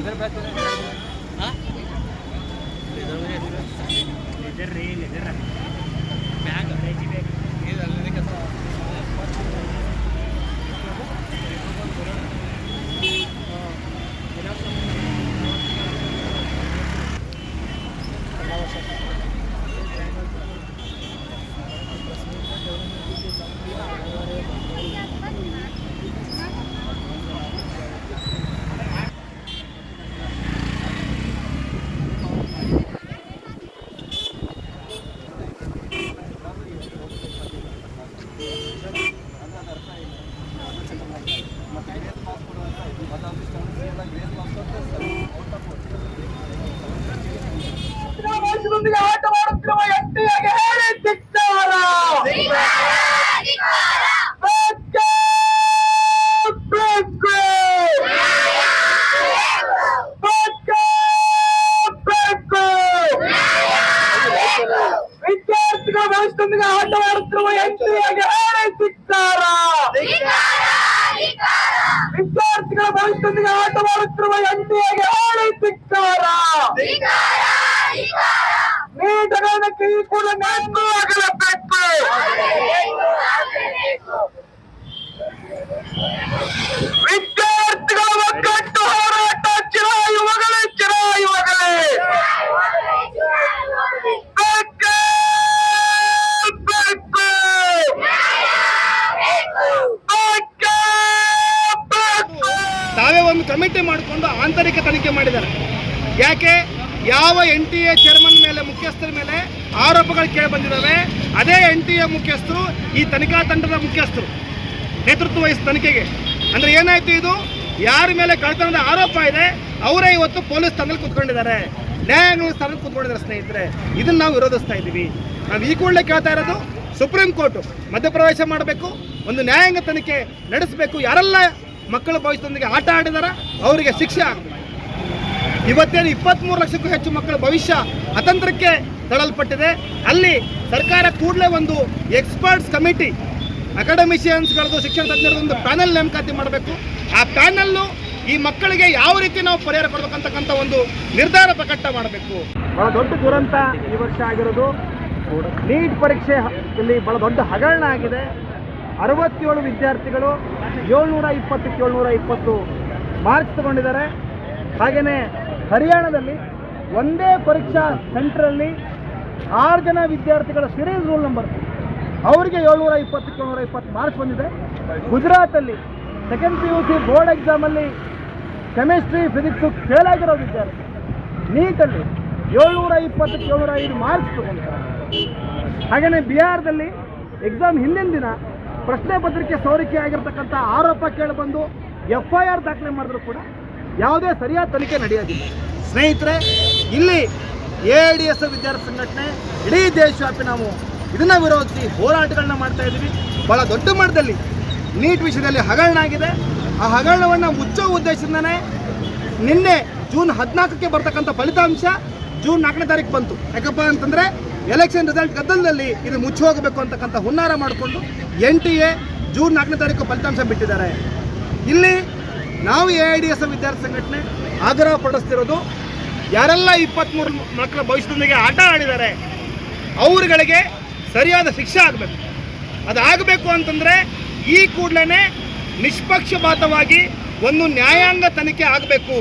¿Ah? Le doy, le doy, ವಿದ್ಯಾರ್ಥಿಗಳ ಭವಿಷ್ಯದೊಂದಿಗೆ ಆಟವಾಡುತ್ತಿರುವ ಎಟ್ಟಿಯಾಗಿ ಹೇಳಿ ಧಿಕ್ಕಾರ ವಿದ್ಯಾರ್ಥಿಗಳ ಭವಿಷ್ಯದೊಂದಿಗೆ ಆಟವಾಡುತ್ತಿರುವ ಎಟ್ಟಿಯಾಗಿ ಹೇಳಿ ಧಿಕ್ಕಾರ ನೀಟಗಾರಕ್ಕೆ ಈ ಕೂಡ ನಾಲ್ಕು ಕಮಿಟಿ ಮಾಡಿಕೊಂಡು ಆಂತರಿಕ ತನಿಖೆ ಮಾಡಿದ್ದಾರೆ. ಯಾಕೆ? ಯಾವ ಎನ್ ಟಿ ಎ ಚೇರ್ಮನ್ ಮೇಲೆ, ಮುಖ್ಯಸ್ಥರ ಮೇಲೆ ಆರೋಪಗಳು ಕೇಳಿ ಬಂದಿದ್ದಾವೆ, ಅದೇ ಎನ್ ಟಿ ಎ ಮುಖ್ಯಸ್ಥರು, ಈ ತನಿಖಾ ತಂಡದ ಮುಖ್ಯಸ್ಥರು ನೇತೃತ್ವ ವಹಿಸಿ ತನಿಖೆಗೆ. ಅಂದರೆ ಏನಾಯಿತು ಇದು? ಯಾರ ಮೇಲೆ ಕಳ್ತನದ ಆರೋಪ ಇದೆ, ಅವರೇ ಇವತ್ತು ಪೊಲೀಸ್ ತಂಡದಲ್ಲಿ ಕೂತ್ಕೊಂಡಿದ್ದಾರೆ. ನ್ಯಾಯಾಂಗ ಸ್ಥಾನದಲ್ಲಿ ಕೂತ್ಕೊಂಡಿದ್ದಾರೆ ಸ್ನೇಹಿತರೆ. ಇದನ್ನು ನಾವು ವಿರೋಧಿಸ್ತಾ ಇದ್ದೀವಿ. ನಾವು ಈ ಕೂಡಲೇ ಕೇಳ್ತಾ ಇರೋದು, ಸುಪ್ರೀಂ ಕೋರ್ಟ್ ಮಧ್ಯಪ್ರವೇಶ ಮಾಡಬೇಕು, ಒಂದು ನ್ಯಾಯಾಂಗ ತನಿಖೆ ನಡೆಸಬೇಕು, ಯಾರೆಲ್ಲ ಮಕ್ಕಳ ಭವಿಷ್ಯದೊಂದಿಗೆ ಆಟ ಆಡಿದಾರ, ಅವರಿಗೆ ಶಿಕ್ಷೆ ಆಗಬೇಕು. ಇವತ್ತೇನು ಇಪ್ಪತ್ಮೂರು ಲಕ್ಷಕ್ಕೂ ಹೆಚ್ಚು ಮಕ್ಕಳ ಭವಿಷ್ಯ ಅತಂತ್ರಕ್ಕೆ ತಳಲ್ಪಟ್ಟಿದೆ ಅಲ್ಲಿ ಸರ್ಕಾರ ಕೂಡಲೇ ಒಂದು ಎಕ್ಸ್ಪರ್ಟ್ಸ್ ಕಮಿಟಿ ಅಕಾಡೆಮಿಷಿಯನ್ಸ್ಗಳದ್ದು ಶಿಕ್ಷಣ ತಜ್ಞರ ಒಂದು ಪ್ಯಾನೆಲ್ ನೇಮಕಾತಿ ಮಾಡಬೇಕು. ಆ ಪ್ಯಾನಲ್ಲು ಈ ಮಕ್ಕಳಿಗೆ ಯಾವ ರೀತಿ ನಾವು ಪರಿಹಾರ ಕೊಡಬೇಕಂತಕ್ಕಂಥ ಒಂದು ನಿರ್ಧಾರ ಪ್ರಕಟ ಮಾಡಬೇಕು. ಬಹಳ ದೊಡ್ಡ ದುರಂತ ಈ ವರ್ಷ ಆಗಿರೋದು. ನೀಟ್ ಪರೀಕ್ಷೆ ಇಲ್ಲಿ ಬಹಳ ದೊಡ್ಡ ಹಗರಣ ಆಗಿದೆ. ಅರವತ್ತೇಳು ವಿದ್ಯಾರ್ಥಿಗಳು ಏಳ್ನೂರ ಇಪ್ಪತ್ತಕ್ಕೆ ಏಳ್ನೂರ ಇಪ್ಪತ್ತು ಮಾರ್ಕ್ಸ್ ತಗೊಂಡಿದ್ದಾರೆ. ಹಾಗೆಯೇ ಹರಿಯಾಣದಲ್ಲಿ ಒಂದೇ ಪರೀಕ್ಷಾ ಸೆಂಟ್ರಲ್ಲಿ ಆರು ಜನ ವಿದ್ಯಾರ್ಥಿಗಳ ಸಿರೀಸ್ ರೂಲ್ ನಂಬರ್ ಅವರಿಗೆ ಏಳ್ನೂರ ಇಪ್ಪತ್ತಕ್ಕೆ ಏಳ್ನೂರ ಇಪ್ಪತ್ತು ಮಾರ್ಕ್ಸ್ ಬಂದಿದೆ. ಗುಜರಾತಲ್ಲಿ second P U C board ಎಕ್ಸಾಮಲ್ಲಿ ಕೆಮಿಸ್ಟ್ರಿ ಫಿಸಿಕ್ಸು ಫೇಲ್ ಆಗಿರೋ ವಿದ್ಯಾರ್ಥಿ ನೀಟಲ್ಲಿ ಏಳ್ನೂರ ಇಪ್ಪತ್ತಕ್ಕೆ ಏಳ್ನೂರ ಐದು ಮಾರ್ಕ್ಸ್ ತಗೊಂಡಿದ್ದಾರೆ. ಹಾಗೆಯೇ ಬಿಹಾರದಲ್ಲಿ ಎಕ್ಸಾಮ್ ಹಿಂದಿನ ದಿನ ಪ್ರಶ್ನೆ ಪತ್ರಿಕೆ ಸೋರಿಕೆ ಆಗಿರ್ತಕ್ಕಂಥ ಆರೋಪ ಕೇಳಿಬಂದು ಎಫ್ ಐ ಆರ್ ದಾಖಲೆ ಮಾಡಿದ್ರು ಕೂಡ ಯಾವುದೇ ಸರಿಯಾದ ತನಿಖೆ ನಡೆಯೋದಿಲ್ಲ. ಸ್ನೇಹಿತರೆ, ಇಲ್ಲಿ ಎ ಡಿ ಎಸ್ ವಿದ್ಯಾರ್ಥಿ ಸಂಘಟನೆ, ಇಡೀ ದೇಶವ್ಯಾಪಿ ನಾವು ಇದನ್ನ ವಿರೋಧಿಸಿ ಹೋರಾಟಗಳನ್ನ ಮಾಡ್ತಾ ಇದ್ದೀವಿ. ಬಹಳ ದೊಡ್ಡ ಮಟ್ಟದಲ್ಲಿ ನೀಟ್ ವಿಷಯದಲ್ಲಿ ಹಗರಣ ಆಗಿದೆ. ಆ ಹಗರಣವನ್ನು ಮುಚ್ಚೋ ಉದ್ದೇಶದಿಂದನೇ ನಿನ್ನೆ ಜೂನ್ ಹದಿನಾಲ್ಕಕ್ಕೆ ಬರ್ತಕ್ಕಂಥ ಫಲಿತಾಂಶ ಜೂನ್ ನಾಲ್ಕನೇ ತಾರೀಕು ಬಂತು. ಯಾಕಪ್ಪ ಅಂತಂದ್ರೆ ಎಲೆಕ್ಷನ್ ರಿಸಲ್ಟ್ ಗದ್ದಲದಲ್ಲಿ ಇದು ಮುಚ್ಚಿ ಹೋಗಬೇಕು ಅಂತಕ್ಕಂಥ ಹುನ್ನಾರ ಮಾಡಿಕೊಂಡು ಎನ್ ಟಿ ಎ ಜೂನ್ ನಾಲ್ಕನೇ ತಾರೀಕು ಫಲಿತಾಂಶ ಬಿಟ್ಟಿದ್ದಾರೆ. ಇಲ್ಲಿ ನಾವು ಎ ಐ ಡಿ ಎಸ್ ವಿದ್ಯಾರ್ಥಿ ಸಂಘಟನೆ ಆಗ್ರಹ ಪಡಿಸ್ತಿರೋದು, ಯಾರೆಲ್ಲ ಇಪ್ಪತ್ತ್ಮೂರು ಮಕ್ಕಳ ಭವಿಷ್ಯದೊಂದಿಗೆ ಆಟ ಆಡಿದ್ದಾರೆ, ಅವರುಗಳಿಗೆ ಸರಿಯಾದ ಶಿಕ್ಷೆ ಆಗಬೇಕು. ಅದಾಗಬೇಕು ಅಂತಂದರೆ ಈ ಕೂಡಲೇ ನಿಷ್ಪಕ್ಷಪಾತವಾಗಿ ಒಂದು ನ್ಯಾಯಾಂಗ ತನಿಖೆ ಆಗಬೇಕು.